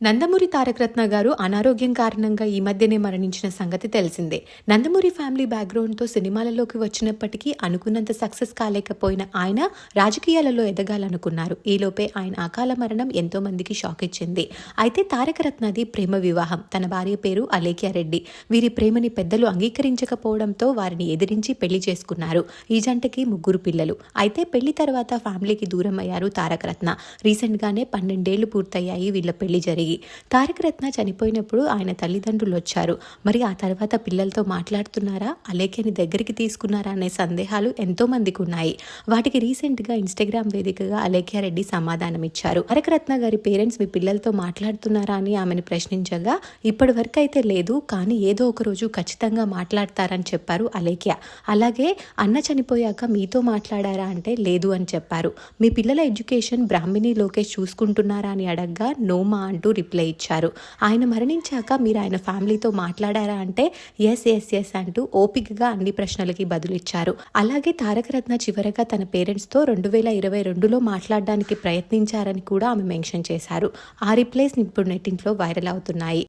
నందమూరి తారకరత్న గారు అనారోగ్యం కారణంగా ఈ మధ్యనే మరణించిన సంగతి తెలిసిందే. నందమూరి ఫ్యామిలీ బ్యాక్గ్రౌండ్తో సినిమాలలోకి వచ్చినప్పటికీ అనుకున్నంత సక్సెస్ కాలేకపోయిన ఆయన రాజకీయాలలో ఎదగాలనుకున్నారు. ఈలోపే ఆయన అకాల మరణం ఎంతో మందికి షాక్ ఇచ్చింది. అయితే తారకరత్నది ప్రేమ వివాహం. తన భార్య పేరు అలేఖ్య రెడ్డి. వీరి ప్రేమని పెద్దలు అంగీకరించకపోవడంతో వారిని ఎదిరించి పెళ్ళి చేసుకున్నారు. ఈ జంటకి ముగ్గురు పిల్లలు. అయితే పెళ్ళి తర్వాత ఫ్యామిలీకి దూరం అయ్యారు తారకరత్న. రీసెంట్గానే పన్నెండేళ్ళు పూర్తయ్యాయి వీళ్ళ పెళ్ళి జరిగి తారకరత్న చనిపోయినప్పుడు ఆయన తల్లిదండ్రులు వచ్చారు. మరి ఆ తర్వాత పిల్లలతో మాట్లాడుతున్నారా? అలేఖ్యని దగ్గరికి తీసుకున్నారా అనే సందేహాలు ఎంతో మందికి ఉన్నాయి. వాటికి రీసెంట్గా ఇన్స్టాగ్రామ్ వేదికగా అలేఖ్య రెడ్డి సమాధానం ఇచ్చారు. తారకరత్న గారి పేరెంట్స్ మీ పిల్లలతో మాట్లాడుతున్నారా అని ఆమెను ప్రశ్నించగా ఇప్పటి వరకు అయితే లేదు కానీ ఏదో ఒక రోజు ఖచ్చితంగా మాట్లాడతారని చెప్పారు అలేఖ్య. అలాగే అన్న చనిపోయాక మీతో మాట్లాడారా అంటే లేదు అని చెప్పారు. మీ పిల్లల ఎడ్యుకేషన్ బ్రాహ్మిణి లోకేష్ చూసుకుంటున్నారా అని అడగ్గా నోమా అంటూ రిప్లై ఇచ్చారు. ఆయన మరణించాక మీరు ఆయన ఫ్యామిలీతో మాట్లాడారా అంటే ఎస్ ఎస్ ఎస్ అంటూ ఓపికగా అన్ని ప్రశ్నలకి బదులిచ్చారు అలాగే తారకరత్న చివరగా తన పేరెంట్స్తో రెండు వేల ఇరవై రెండులో మాట్లాడడానికి ప్రయత్నించారని కూడా ఆమె మెన్షన్ చేశారు. ఆ రిప్లైస్ ఇప్పుడు నెట్టింట్లో వైరల్ అవుతున్నాయి.